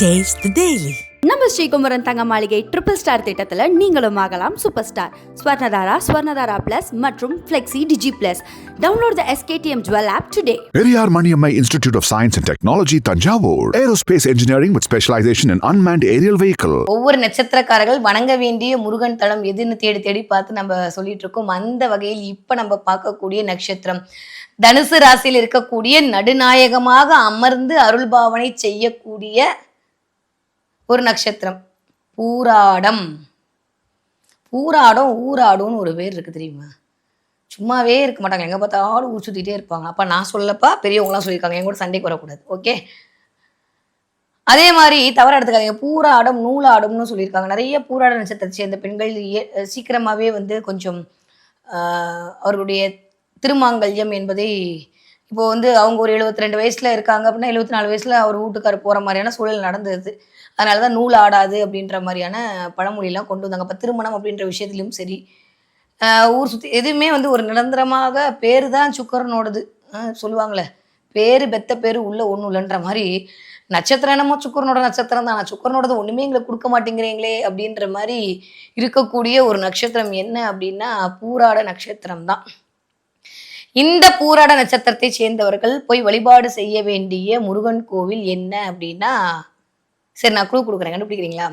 The Daily. நம்ம ஸ்ரீகுமரன் தங்க மாளிகை ட்ரிபிள் ஸ்டார் திட்டத்தில் நீங்களும் ஆகலாம் super star Swarnadhara Swarnadhara plus மற்றும் flexi digi plus download the SKDM jewel app today Periyar Maniammai Institute of Science and Technology, Tanjavur. Aerospace engineering with specialization in unmanned aerial vehicle. ஒவ்வொரு நட்சத்திரக்காரர்கள் வணங்க வேண்டிய முருகன் தலம் எதுன்னு தேடி தேடி பார்த்து நம்ம சொல்லிட்டு இருக்கோம் அந்த வகையில் இப்ப நம்ம பார்க்கக்கூடிய நட்சத்திரம் தனுசு ராசியில் இருக்கக்கூடிய நடுநாயகமாக அமர்ந்து அருள்பாவனை செய்யக்கூடிய ஒரு நட்சத்திரம். பூராடம். பூராடம் ஊராடம்னு ஒரு பேர் இருக்குது தெரியுமா? சும்மாவே இருக்க மாட்டாங்க. எங்கே பார்த்தாலும் ஊர் சுத்திட்டே இருப்பாங்க. அப்போ நான் சொல்லப்பா பெரியவங்களாம் சொல்லியிருக்காங்க. என் கூட சண்டைக்கு வரக்கூடாது. ஓகே? அதே மாதிரி தவற எடுத்துக்காதீங்க. பூராடம் நூலாடம்னு சொல்லியிருக்காங்க. நிறைய பூராட நட்சத்திரத்தை சேர்ந்த பெண்கள் ஏ- சீக்கிரமாகவே வந்து கொஞ்சம் அவர்களுடைய திருமாங்கல்யம் என்பதை இப்போ வந்து அவங்க ஒரு 72 ரெண்டு வயசுல இருக்காங்க அப்படின்னா எழுபத்தி நாலு வயசுல அவர் வீட்டுக்காரர் போற மாதிரியான சூழல் நடந்தது. அதனாலதான் நூல் ஆடாது அப்படின்ற மாதிரியான பழமொழியெல்லாம் கொண்டு வந்தாங்க. அப்போ திருமணம் அப்படின்ற விஷயத்துலையும் சரி. ஊர் சுற்றி எதுவுமே வந்து ஒரு நிரந்தரமாக பேர் தான் சுக்கரனோடது சொல்லுவாங்களே பேரு பெத்த பேரு உள்ள ஒன்றும் இல்லைன்ற மாதிரி. நட்சத்திரம் என்னமோ சுக்கரனோட நட்சத்திரம் தான். நான் சுக்கரனோடது ஒண்ணுமே எங்களுக்கு கொடுக்க மாட்டேங்கிறீங்களே அப்படின்ற மாதிரி இருக்கக்கூடிய ஒரு நட்சத்திரம் என்ன அப்படின்னா பூராட நட்சத்திரம் தான் இந்த பூராட நட்சத்திரத்தை சேர்ந்தவர்கள் போய் வழிபாடு செய்ய வேண்டிய முருகன் கோவில் என்ன அப்படின்னா சரி நான் குழு கொடுக்குறேன். கண்டுபிடிக்கிறீங்களா?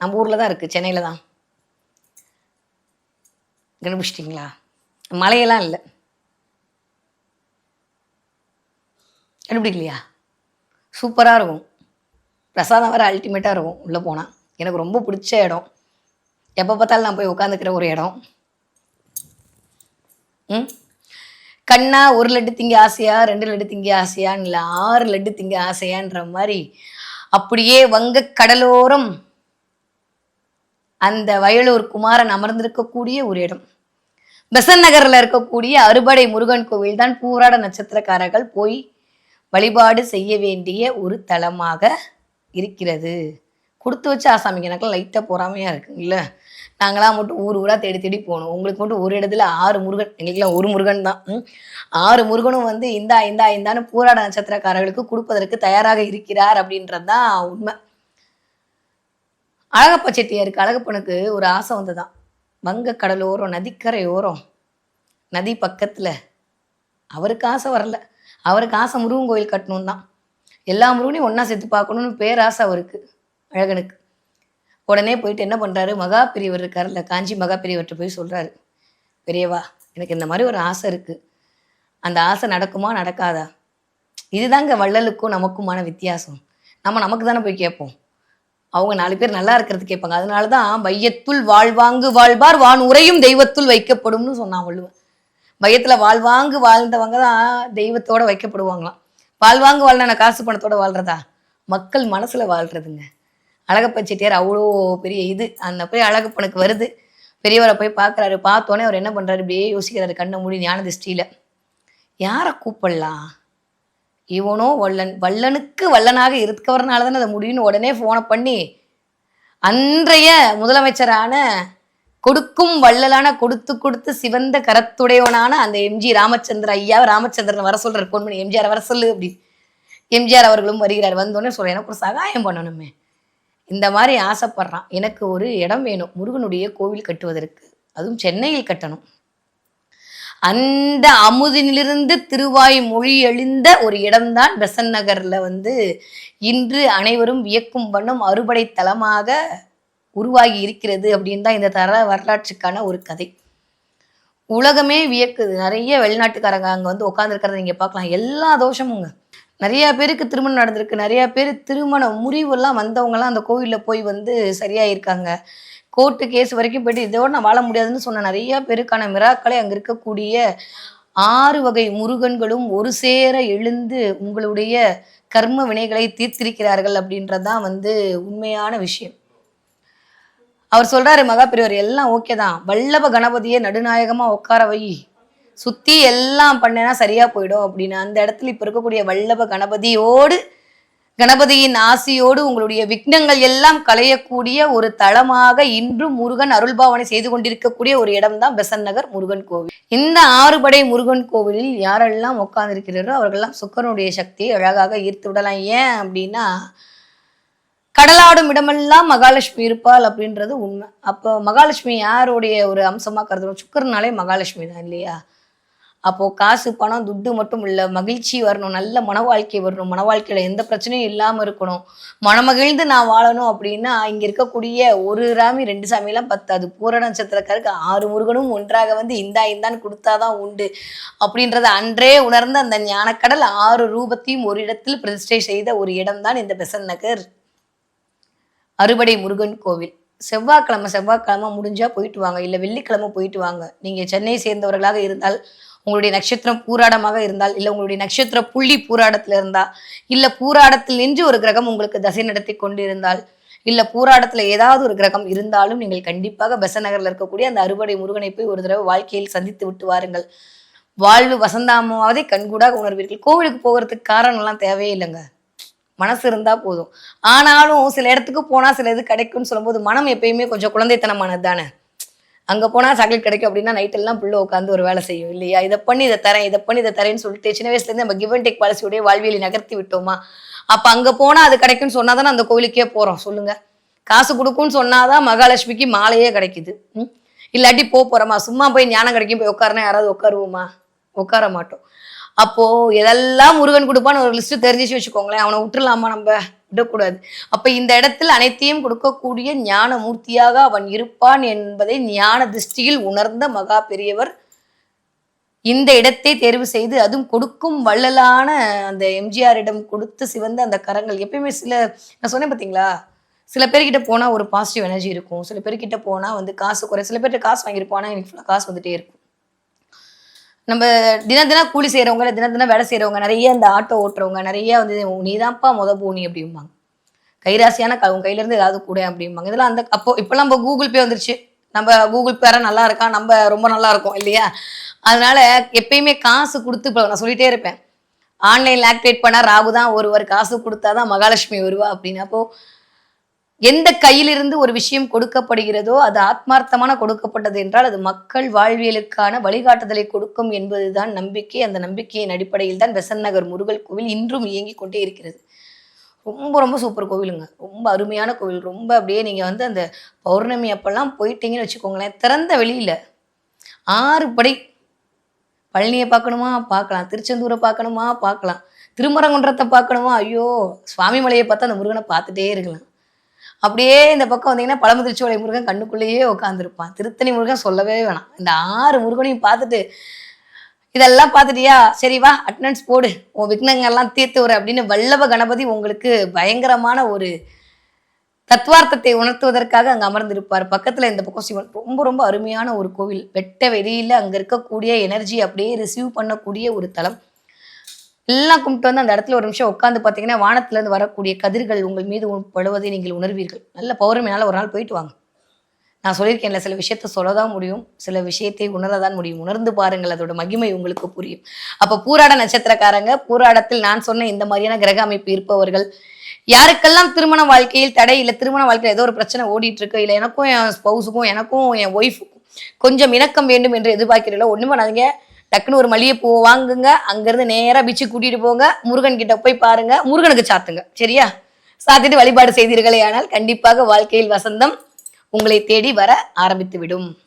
நம்ம ஊர்ல தான் இருக்கு சென்னையில தான். கண்டுபிடிச்சிட்டிங்களா? மலையெல்லாம் இல்லை. கண்டுபிடிக்கலையா? சூப்பராக இருக்கும். பிரசாதம் வேறு அல்டிமேட்டாக இருக்கும் உள்ளே போனால் எனக்கு ரொம்ப பிடிச்ச இடம். எப்போ பார்த்தாலும் நான் போய் உட்காந்துக்கிற ஒரு இடம். ம்? கண்ணா ஒரு லட்டு திங்க ஆசையா ரெண்டு லட்டு திங்க ஆசையான்னு இல்லை ஆறு லட்டு திங்க ஆசையான்ற மாதிரி அப்படியே வங்க கடலோரம் அந்த வயலூர் குமாரன் அமர்ந்திருக்கக்கூடிய ஒரு இடம். பெசன் நகர்ல இருக்கக்கூடிய அறுபடை முருகன் கோவில் தான் பூராட நட்சத்திரக்காரர்கள் போய் வழிபாடு செய்ய வேண்டிய ஒரு தலமாக இருக்கிறது. கொடுத்து வச்ச ஆசாமிக்கு எனக்கு லைட்டாக பொறாமையாக இருக்குங்கள நாங்களாம் மட்டும் ஊர் ஊராக தேடி தேடி போகணும் உங்களுக்கு மட்டும் ஒரு இடத்துல ஆறு முருகன் எங்களுக்குலாம் ஒரு முருகன் தான். ஆறு முருகனும் வந்து இந்தா இந்தா இந்தான்னு பூராட நட்சத்திரக்காரர்களுக்கு கொடுப்பதற்கு தயாராக இருக்கிறார் அப்படின்றது தான் உண்மை. அழகப்ப செட்டியாருக்கு அழகப்பனுக்கு ஒரு ஆசை வந்துதான் வங்க கடலோரம் நதிக்கரையோரம் நதி பக்கத்தில். அவருக்கு ஆசை வரல. அவருக்கு ஆசை முருகன் கோயில் கட்டணும் தான் எல்லா முருகனையும் ஒன்றா சேர்த்து பார்க்கணும்னு பேராசை அவருக்கு அழகனுக்கு. உடனே போயிட்டு என்ன பண்ணுறாரு மகா பெரியவர் இருக்கார்ல காஞ்சி மகா பெரியவர்கிட்ட போய் சொல்கிறாரு பெரியவா எனக்கு இந்த மாதிரி ஒரு ஆசை இருக்குது அந்த ஆசை நடக்குமா? நடக்காதா? இதுதாங்க வள்ளலுக்கும் நமக்குமான வித்தியாசம். நம்ம நமக்கு தானே போய் கேட்போம். அவங்க நாலு பேர் நல்லா இருக்கிறது கேட்பாங்க. அதனால தான் வையத்துள் வாழ்வாங்கு வாழ்வார் வான் உரையும் தெய்வத்துள் வைக்கப்படும்னு சொன்னான் வள்ளுவன். வையத்துல வாழ்வாங்கு வாழ்ந்தவங்க தான் தெய்வத்தோடு வைக்கப்படுவாங்களாம். வாழ்வாங்கு வாழ்னா காசு பணத்தோட வாழ்றதா? மக்கள் மனசில் வாழ்றதுங்க. அழகப்ப செட்டியார் அவ்வளோ பெரிய இது. அந்த போய் அழகப்பனுக்கு வருது. பெரியவரை போய் பார்க்குறாரு. பார்த்தோன்னே அவர் என்ன பண்ணுறாரு இப்படியே யோசிக்கிறாரு. கண்ணை மூடி ஞான திருஷ்டியில. யாரை கூப்பிடலாம்? இவனோ வல்லன். வல்லனுக்கு வல்லனாக இருக்கவரனால தானே அதை முடியும்னு உடனே ஃபோனை பண்ணி அன்றைய முதலமைச்சரான கொடுக்கும் வள்ளலான கொடுத்து கொடுத்து சிவந்த கரத்துடையவனான அந்த எம்ஜி ராமச்சந்திர ஐயா ராமச்சந்திரன் வர சொல்றாரு. ஃபோன் பண்ணி எம்ஜிஆர் வர சொல்லு அப்படி எம்ஜிஆர் அவர்களும் வருகிறார். வந்தோடனே சொல்றேன். எனக்கு ஒரு சகாயம் பண்ணணுமே. இந்த மாதிரி ஆசைப்படுறான். எனக்கு ஒரு இடம் வேணும். முருகனுடைய கோவில் கட்டுவதற்கு. அதுவும் சென்னையில் கட்டணும். அந்த அமுதினிலிருந்து திருவாய் மொழி எழுந்த ஒரு இடம்தான் பெசன் நகர்ல வந்து இன்று அனைவரும் வியக்கும் வண்ணம் அறுபடை தலமாக உருவாகி இருக்கிறது அப்படின்னு தான் இந்த தர வரலாற்றுக்கான ஒரு கதை. உலகமே வியக்குது. நிறைய வெளிநாட்டுக்காரங்க அங்கே வந்து உட்காந்துருக்கிறத நீங்கள் பார்க்கலாம். எல்லா தோஷமுங்க. நிறையா பேருக்கு திருமணம் நடந்திருக்கு. நிறையா பேர் திருமண முறிவெல்லாம் வந்தவங்கலாம் அந்த கோவில்ல போய் வந்து சரியாயிருக்காங்க. கோர்ட்டு கேஸ் வரைக்கும் போயிட்டு இதோட நான் வாழ முடியாதுன்னு சொன்ன நிறைய பேருக்கான மிராக்களை அங்கே இருக்கக்கூடிய ஆறு வகை முருகன்களும் ஒரு சேர எழுந்து உங்களுடைய கர்ம வினைகளை தீர்த்திருக்கிறார்கள் அப்படின்றதான் வந்து உண்மையான விஷயம். அவர் சொல்றாரு மகாபெரியவர் எல்லாம் ஓகே தான். வல்லப கணபதியை நடுநாயகமா உட்கார வை. சுத்தி எல்லாம் பண்ணேன்னா சரியா போயிடும் அப்படின்னு. அந்த இடத்துல இப்ப இருக்கக்கூடிய வல்லப கணபதியோடு கணபதியின் ஆசியோடு உங்களுடைய விக்னங்கள் எல்லாம் களையக்கூடிய ஒரு தளமாக இன்றும் முருகன் அருள்பாவனை செய்து கொண்டிருக்கக்கூடிய ஒரு இடம்தான் பெசன் நகர் முருகன் கோவில். இந்த ஆறுபடை முருகன் கோவிலில் யாரெல்லாம் உட்கார்ந்திருக்கிறாரோ அவர்கள்லாம் சுக்கரனுடைய சக்தியை அழகாக ஈர்த்து விடலாம். ஏன் அப்படின்னா கடலாடும் இடமெல்லாம் மகாலட்சுமி இருப்பாள் அப்படின்றது உண்மை. அப்போ மகாலட்சுமி யாருடைய ஒரு அம்சமா கருதுறோம் சுக்கரனாலே மகாலட்சுமி தான் இல்லையா? அப்போ காசு பணம் துட்டு மட்டும் இல்ல மகிழ்ச்சி வரணும் நல்ல மன வாழ்க்கை வரணும் மன வாழ்க்கையில எந்த பிரச்சனையும் இல்லாம இருக்கணும். மனமகிழ்ந்து நான் வாழணும் அப்படின்னா இங்க இருக்கக்கூடிய ஒரு ராமி ரெண்டு சாமியெல்லாம் பத்தாது. பூர நட்சத்திரக்காருக்கு ஆறு முருகனும் ஒன்றாக வந்து இந்தா இந்தான்னு கொடுத்தாதான் உண்டு. அப்படின்றத அன்றே உணர்ந்த அந்த ஞானக்கடல் ஆறு ரூபத்தையும் ஒரு இடத்தில் பிரதிஷ்டை செய்த ஒரு இடம்தான் இந்த பெசன் நகர். அறுபடை முருகன் கோவில். செவ்வாய்க்கிழமை செவ்வாய்க்கிழமை முடிஞ்சா போயிட்டு வாங்க. இல்லை வெள்ளிக்கிழமை போயிட்டு வாங்க. நீங்க சென்னை சேர்ந்தவர்களாக இருந்தால் உங்களுடைய நட்சத்திரம் பூராடமாக இருந்தால் இல்லை உங்களுடைய நட்சத்திர புள்ளி பூராடத்தில் இருந்தால் இல்லை பூராடத்தில் நின்று ஒரு கிரகம் உங்களுக்கு தசை நடத்தி கொண்டிருந்தால் இல்லை பூராடத்தில் ஏதாவது ஒரு கிரகம் இருந்தாலும் நீங்கள் கண்டிப்பாக பெசநகரில் இருக்கக்கூடிய அந்த அறுபடை முருகனை போய் ஒரு தடவை வாழ்க்கையில் சந்தித்து விட்டு வாருங்கள். வாழ்வு வசந்தாமாவதை கண்கூடாக உணர்வீர்கள். கோவிலுக்கு போகிறதுக்கு காரணம்லாம் தேவையே இல்லைங்க. மனசு இருந்தா போதும். ஆனாலும் சில இடத்துக்கு போனா சில இது கிடைக்கும்னு சொல்லும்போது மனம் எப்பயுமே கொஞ்சம் குழந்தைத்தனமானது தானே? அங்கே போனால் சாக்லேட் கிடைக்கும் அப்படின்னா நைட்டெல்லாம் பிள்ளை புள்ள உட்காந்து ஒரு வேலை செய்யும் இல்லையா? இதை பண்ணி இதை தரேன் இதை பண்ணி இதை தரேன்னு சொல்லிட்டு சின்ன வயசுலேருந்து நம்ம கிவ் அண்ட் டேக் பாலிசியோடைய வாழ்வியலை நகர்த்தி விட்டோமா? அப்போ அங்கே போனால் அது கிடைக்கும்னு சொன்னாதானே அந்த கோவிலுக்கே போகிறோம் சொல்லுங்கள் காசு கொடுக்கும்னு சொன்னாதான் மகாலட்சுமிக்கு மாலையே கிடைக்குது ம்? இல்லாட்டி போக போகிறோமா சும்மா போய் ஞானம் கிடைக்கும் போய் உட்காருனா யாராவது உட்காருவோமா? உட்கார மாட்டோம். அப்போது எதெல்லாம் முருகன் கொடுப்பான்னு ஒரு லிஸ்ட்டு தெரிஞ்சிச்சு வச்சுக்கோங்களேன். அவனை விட்டுலாமா நம்ம? விடக்கூடாது. அப்ப இந்த இடத்தில் அனைத்தையும் கொடுக்கக்கூடிய ஞான மூர்த்தியாக அவன் இருப்பான் என்பதை ஞான திருஷ்டியில் உணர்ந்த மகா பெரியவர் இந்த இடத்தை தேர்வு செய்து அதுவும் கொடுக்கும் வள்ளலான அந்த எம்ஜிஆரிடம் கொடுத்து சிவந்த அந்த கரங்கள். எப்பயுமே சில நான் சொன்னேன் பார்த்தீங்களா சில பேர்கிட்ட போனால் ஒரு பாசிட்டிவ் எனர்ஜி இருக்கும். சில பேர்கிட்ட போனால் வந்து காசு குறை. சில பேர்கிட்ட காசு வாங்கியிருப்போம் ஆனா எனக்கு ஃபுல்லாக காசு வந்துட்டே இருக்கும். நம்ம தின தினம் கூலி செய்கிறவங்க இல்லை தின தினம் வேலை செய்கிறவங்க நிறைய இந்த ஆட்டோ ஓட்டுறவங்க நிறைய வந்து நீதான்ப்பா முத போனி அப்படிம்பாங்க. கைராசியான க உன் கையில இருந்து ஏதாவது கூட அப்படிம்பாங்க. இதெல்லாம் அந்த அப்போ இப்போல்லாம் நம்ம கூகுள் பே வந்துருச்சு. நம்ம கூகுள் பேர நல்லா இருக்கா? நம்ம ரொம்ப நல்லா இருக்கும் இல்லையா? அதனால எப்பயுமே காசு கொடுத்து இப்போ நான் சொல்லிட்டே இருப்பேன். ஆன்லைனில் ஆக்டிவேட் பண்ணா ராகு தான் ஒருவர் காசு கொடுத்தாதான் மகாலட்சுமி வருவா அப்படின்னு. அப்போ எந்த கையிலிருந்து ஒரு விஷயம் கொடுக்கப்படுகிறதோ அது ஆத்மார்த்தமான கொடுக்கப்பட்டது என்றால் அது மக்கள் வாழ்வியலுக்கான வழிகாட்டுதலை கொடுக்கும் என்பதுதான் நம்பிக்கை. அந்த நம்பிக்கையின் அடிப்படையில் தான் பெசன் நகர் முருகல் கோவில் இன்றும் இயங்கிக் கொண்டே இருக்கிறது. ரொம்ப ரொம்ப சூப்பர் கோவிலுங்க. ரொம்ப அருமையான கோவில். ரொம்ப அப்படியே நீங்கள் வந்து அந்த பௌர்ணமி அப்பெல்லாம் போயிட்டீங்கன்னு வச்சுக்கோங்களேன் திறந்த வெளியில் ஆறு படை. பழனியை பார்க்கணுமா? பார்க்கலாம். திருச்செந்தூரை பார்க்கணுமா? பார்க்கலாம். திருமரங்குன்றத்தை பார்க்கணுமா? ஐயோ சுவாமி மலையை பார்த்தா அந்த முருகனை பார்த்துட்டே இருக்கலாம். அப்படியே இந்த பக்கம் வந்தீங்கன்னா பழமுதிர்ச்சோலை முருகன் கண்ணுக்குள்ளேயே உட்காந்துருப்பான் திருத்தணி முருகன் சொல்லவே வேணாம். இந்த ஆறு முருகனையும் பார்த்துட்டு இதெல்லாம் பார்த்துட்டியா? சரி வா அட்டண்டன்ஸ் போடு. உன் விக்னங்கள்லாம் தீர்த்து வர அப்படின்னு வல்லப கணபதி உங்களுக்கு பயங்கரமான ஒரு தத்துவார்த்தத்தை உணர்த்துவதற்காக அங்கே அமர்ந்திருப்பார். பக்கத்தில் இந்த பக்கம் சிவன். ரொம்ப ரொம்ப அருமையான ஒரு கோவில். வெட்ட வெளியில் அங்கே இருக்கக்கூடிய எனர்ஜி அப்படியே ரிசீவ் பண்ணக்கூடிய ஒரு தலம். எல்லாம் கும்பிட்டு வந்து அந்த இடத்துல ஒரு நிமிஷம் உட்காந்து பார்த்தீங்கன்னா வானத்துலேருந்து வரக்கூடிய கதிர்கள் உங்கள் மீது படுவதை நீங்கள் உணர்வீர்கள். நல்ல பௌர்ணமினால ஒரு நாள் போயிட்டு வாங்க. நான் சொல்லியிருக்கேன்ல சில விஷயத்த சொல்லதான் முடியும் சில விஷயத்தை உணரதான் முடியும். உணர்ந்து பாருங்கள் அதோட மகிமை உங்களுக்கு புரியும். அப்போ பூராட நட்சத்திரக்காரங்க பூராடத்தில் நான் சொன்ன இந்த மாதிரியான கிரக அமைப்பு இருப்பவர்கள் யாருக்கெல்லாம் திருமண வாழ்க்கையில் தடை இல்லை திருமண வாழ்க்கையில் ஏதோ ஒரு பிரச்சனை ஓடிட்டு இருக்கு இல்லை எனக்கும் என் ஸ்பவுஸுக்கும் எனக்கும் என் ஒய்ஃபுக்கும் கொஞ்சம் இணக்கம் வேண்டும் என்று எதிர்பார்க்கிறீங்களோ ஒன்றுமே பண்ணாதீங்க. டக்குன்னு ஒரு மல்லிகைப்பூ வாங்குங்க. அங்கேருந்து நேராக பிச்சு கூட்டிட்டு போங்க. முருகன் கிட்ட போய் பாருங்க. முருகனுக்கு சாத்துங்க. சரியா? சாத்திட்டு வழிபாடு செய்தீர்களே ஆனால் கண்டிப்பாக வாழ்க்கையில் வசந்தம் உங்களை தேடி வர ஆரம்பித்து விடும்.